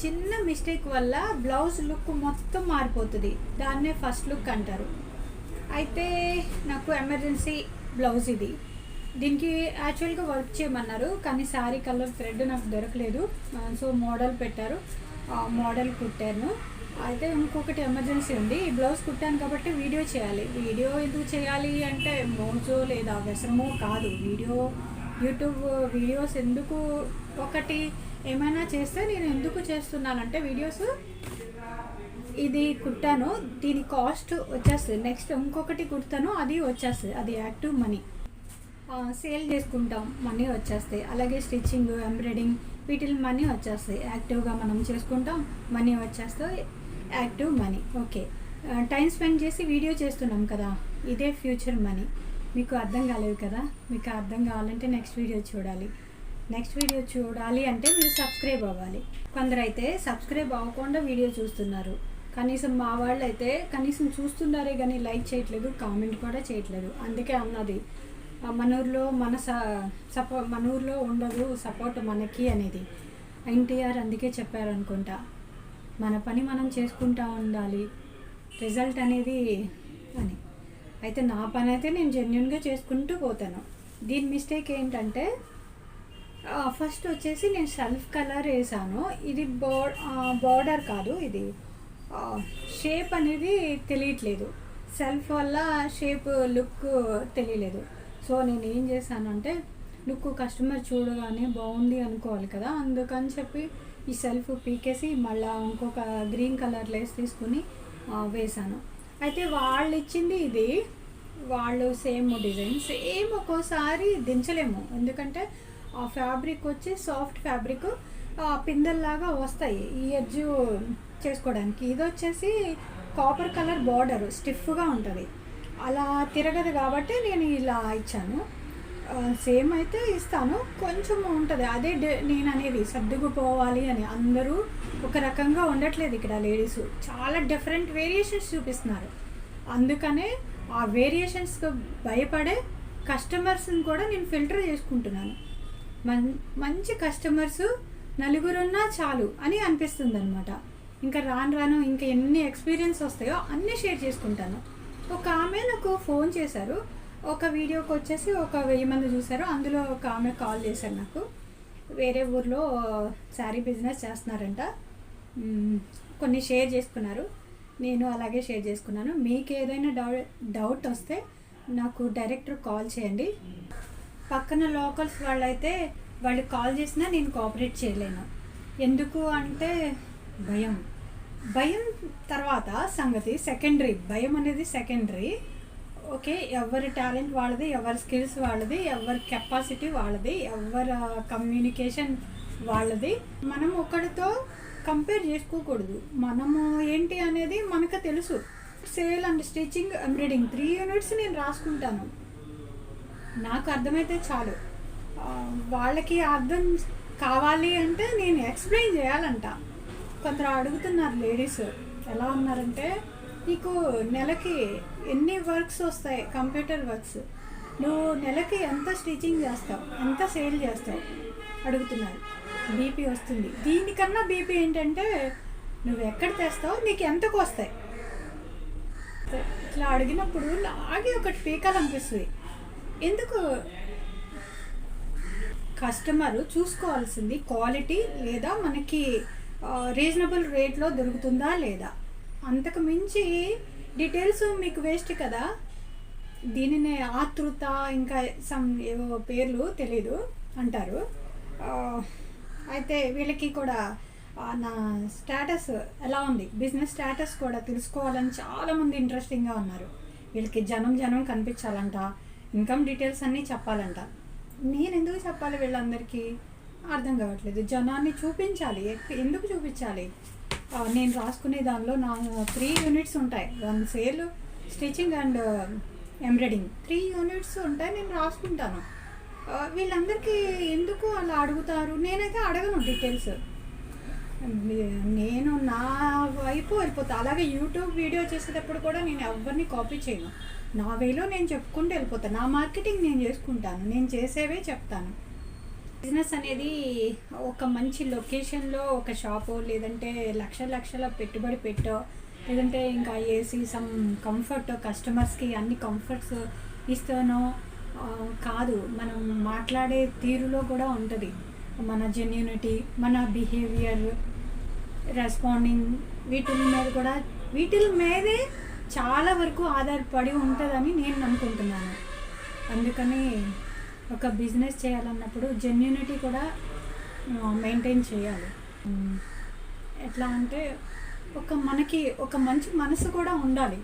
చిన్న మిస్టేక్ వల్ల blouse look మొత్తం మారిపోతుంది. దాన్నే ఫస్ట్ లుక్ అంటారు. అయితే నాకు ఎమర్జెన్సీ బ్లౌజ్ ఇది. దీనికి యాక్చువల్గా వర్క్ చేయమన్నారు కానీ శారీ కలర్ థ్రెడ్ నాకు దొరకలేదు. సో మోడల్ పెట్టారు. మోడల్ కుట్టాను. అయితే ఇంకొకటి ఎమర్జెన్సీ ఉంది. ఈ బ్లౌజ్ కుట్టాను కాబట్టి వీడియో చేయాలి. వీడియో ఎందుకు చేయాలి అంటే మోజో లేదా వ్యసనమో కాదు. వీడియో యూట్యూబ్ వీడియోస్ ఎందుకు ఒకటి ఏమైనా చేస్తే నేను ఎందుకు చేస్తున్నానంటే వీడియోస్ ఇది కుట్టాను. దీని కాస్ట్ వచ్చేస్తుంది. నెక్స్ట్ ఇంకొకటి కుడతాను. అది వచ్చేస్తుంది. అది యాక్టివ్ మనీ. సేల్ చేసుకుంటాం. మనీ వచ్చేస్తాయి అలాగే స్టిచ్చింగ్ ఎంబ్రాయిడింగ్ వీటికి మనీ వచ్చేస్తాయి యాక్టివ్గా మనం చేసుకుంటాం. మనీ వచ్చేస్తాయి active money. Okay. Time spend చేసి వీడియో చేస్తున్నాం కదా ఇదే ఫ్యూచర్ మనీ. మీకు అర్థం కాలేదు కదా? మీకు అర్థం కావాలంటే నెక్స్ట్ వీడియో చూడాలి. నెక్స్ట్ వీడియో చూడాలి అంటే మీరు సబ్స్క్రైబ్ అవ్వాలి. కొందరు అయితే సబ్స్క్రైబ్ అవ్వకుండా వీడియో చూస్తున్నారు. కనీసం మా వాళ్ళు అయితే కనీసం చూస్తున్నారే కానీ లైక్ చేయట్లేదు కామెంట్ కూడా చేయట్లేదు. అందుకే అన్నది మన ఊర్లో మన సపో మన ఊర్లో ఉండదు సపోర్ట్ మనకి అనేది. ఎన్టీఆర్ అందుకే చెప్పారనుకుంటా. మన పని మనం చేసుకుంటా ఉండాలి. రిజల్ట్ అనేది అని. అయితే నా పని అయితే నేను జెన్యున్గా చేసుకుంటూ పోతాను. దీని మిస్టేక్ ఏంటంటే ఫస్ట్ వచ్చేసి నేను సెల్ఫ్ కలర్ వేసాను. ఇది బో బార్డర్ కాదు ఇది. షేప్ అనేది తెలియట్లేదు. సెల్ఫ్ వల్ల షేప్ లుక్ తెలియలేదు. సో నేను ఏం చేశానంటే లుక్ కస్టమర్ చూడగానే బాగుంది అనుకోవాలి కదా అందుకని చెప్పి ఈ సెల్ఫ్ పీకేసి మళ్ళీ ఇంకొక గ్రీన్ కలర్ లేస్ తీసుకుని వేశాను. అయితే వాళ్ళు ఇచ్చింది ఇది. వాళ్ళు సేమ్ డిజైన్ సేమ్ ఒక్కోసారి దించలేము. ఎందుకంటే ఆ ఫ్యాబ్రిక్ వచ్చి సాఫ్ట్ ఫ్యాబ్రిక్ పిందల్లాగా వస్తాయి ఈ ఎడ్జ్ చేసుకోవడానికి. ఇది వచ్చేసి కాపర్ కలర్ బార్డర్ స్టిఫ్గా ఉంటుంది. అలా తిరగదు కాబట్టి నేను ఇలా ఇచ్చాను. సేమ్ అయితే ఇస్తాను. కొంచెం ఉంటుంది. అదే నేను అనేది సర్దుకుపోవాలి అని అందరూ ఒక రకంగా ఉండట్లేదు ఇక్కడ లేడీస్. చాలా డిఫరెంట్ వేరియేషన్స్ చూపిస్తున్నారు. అందుకనే ఆ వేరియేషన్స్కి భయపడే కస్టమర్స్ని కూడా నేను ఫిల్టర్ చేసుకుంటున్నాను. మన్ మంచి కస్టమర్స్ నలుగురున్నా చాలు అని అనిపిస్తుంది అనమాట ఇంకా రాను రాను ఇంకా ఎన్ని ఎక్స్పీరియన్స్ వస్తాయో అన్నీ షేర్ చేసుకుంటాను. ఒక ఆమె నాకు ఫోన్ చేశారు. ఒక వీడియోకి వచ్చేసి ఒక వెయ్యి మంది చూశారు. అందులో ఒక ఆమె కాల్ చేశారు నాకు. వేరే ఊర్లో శారీ బిజినెస్ చేస్తున్నారంట. కొన్ని షేర్ చేసుకున్నారు. నేను అలాగే షేర్ చేసుకున్నాను. మీకు ఏదైనా డౌ డౌట్ వస్తే నాకు డైరెక్టర్ కాల్ చేయండి. పక్కన లోకల్స్ వాళ్ళైతే వాళ్ళు కాల్ చేసినా నేను కోఆపరేట్ చేయలేను. ఎందుకు అంటే భయం. భయం తర్వాత సంగతి సెకండరీ భయం అనేది సెకండరీ ఓకే ఎవరి టాలెంట్ వాళ్ళది ఎవరి స్కిల్స్ వాళ్ళది ఎవరి కెపాసిటీ వాళ్ళది ఎవరి కమ్యూనికేషన్ వాళ్ళది. మనం ఒకరితో కంపేర్ చేసుకోకూడదు. మనము ఏంటి అనేది మనకు తెలుసు. Sale and stitching embroidering three units నేను రాసుకుంటాను. నాకు అర్థమైతే చాలు. వాళ్ళకి అర్థం కావాలి అంటే నేను ఎక్స్ప్లెయిన్ చేయాలంట. కొందరు అడుగుతున్నారు లేడీస్ ఎలా ఉన్నారంటే నీకు నెలకి ఎన్ని వర్క్స్ వస్తాయి? Computer works. నువ్వు నెలకి ఎంత స్టిచ్చింగ్ చేస్తావు? ఎంత సేల్ చేస్తావు? అడుగుతున్నారు. బీపీ వస్తుంది. దీనికన్నా బీపీ ఏంటంటే నువ్వు ఎక్కడ తెస్తావు నీకు ఎంతకు వస్తాయి? ఇట్లా అడిగినప్పుడు లాగే ఒకటి పీకాలనిపిస్తుంది ఎందుకు? కస్టమర్ చూసుకోవాల్సింది క్వాలిటీ లేదా మనకి రీజనబుల్ రేట్లో దొరుకుతుందా లేదా? అంతకు మించి డీటెయిల్స్ మీకు వేస్ట్ కదా. దీనిని ఆతృత ఇంకా సమ్ ఏవో పేర్లు తెలీదు అంటారు. అయితే వీళ్ళకి కూడా నా స్టేటస్ ఎలా ఉంది? బిజినెస్ స్టేటస్ కూడా తెలుసుకోవాలని చాలామంది ఇంట్రెస్టింగ్గా ఉన్నారు. వీళ్ళకి జనం జనం కనిపించాలంట ఇన్కమ్ డీటెయిల్స్ అన్నీ చెప్పాలంట. నేను ఎందుకు చెప్పాలి వీళ్ళందరికీ? అర్థం కావట్లేదు. జనాన్ని చూపించాలి. ఎందుకు చూపించాలి? నేను రాసుకునే దానిలో నా త్రీ యూనిట్స్ ఉంటాయి. One sale stitching and embroidering three units ఉంటాయి నేను రాసుకుంటాను. వీళ్ళందరికీ ఎందుకు అలా అడుగుతారు? నేనైతే అడగను డీటెయిల్స్ నేను నా వైపు వెళ్ళిపోతా. అలాగే యూట్యూబ్ వీడియో చేసేటప్పుడు కూడా నేను ఎవరిని కాపీ చేయను. నా వేలో నేను చెప్పుకుంటూ వెళ్ళిపోతాను నా మార్కెటింగ్ నేను చేసుకుంటాను. నేను చేసేవే చెప్తాను. బిజినెస్ అనేది ఒక మంచి లొకేషన్లో ఒక షాపు లేదంటే లక్ష లక్షల పెట్టుబడి పెట్టో లేదంటే ఇంకా ఏసీ సమ్ కంఫర్ట్ కస్టమర్స్కి అన్ని కంఫర్ట్స్ ఇస్తానో కాదు. మనం మాట్లాడే తీరులో కూడా ఉంటుంది. మన జెన్యూనిటీ మన బిహేవియర్ రెస్పాండింగ్ వీటి మీద కూడా వీటి మీదే చాలా వరకు ఆధారపడి ఉంటుందని నేను అనుకుంటున్నాను అందుకని ఒక బిజినెస్ చేయాలన్నప్పుడు జెన్యూనిటీ కూడా మెయింటైన్ చేయాలి. ఎట్లా అంటే ఒక మనకి ఒక మంచి మనసు కూడా ఉండాలి.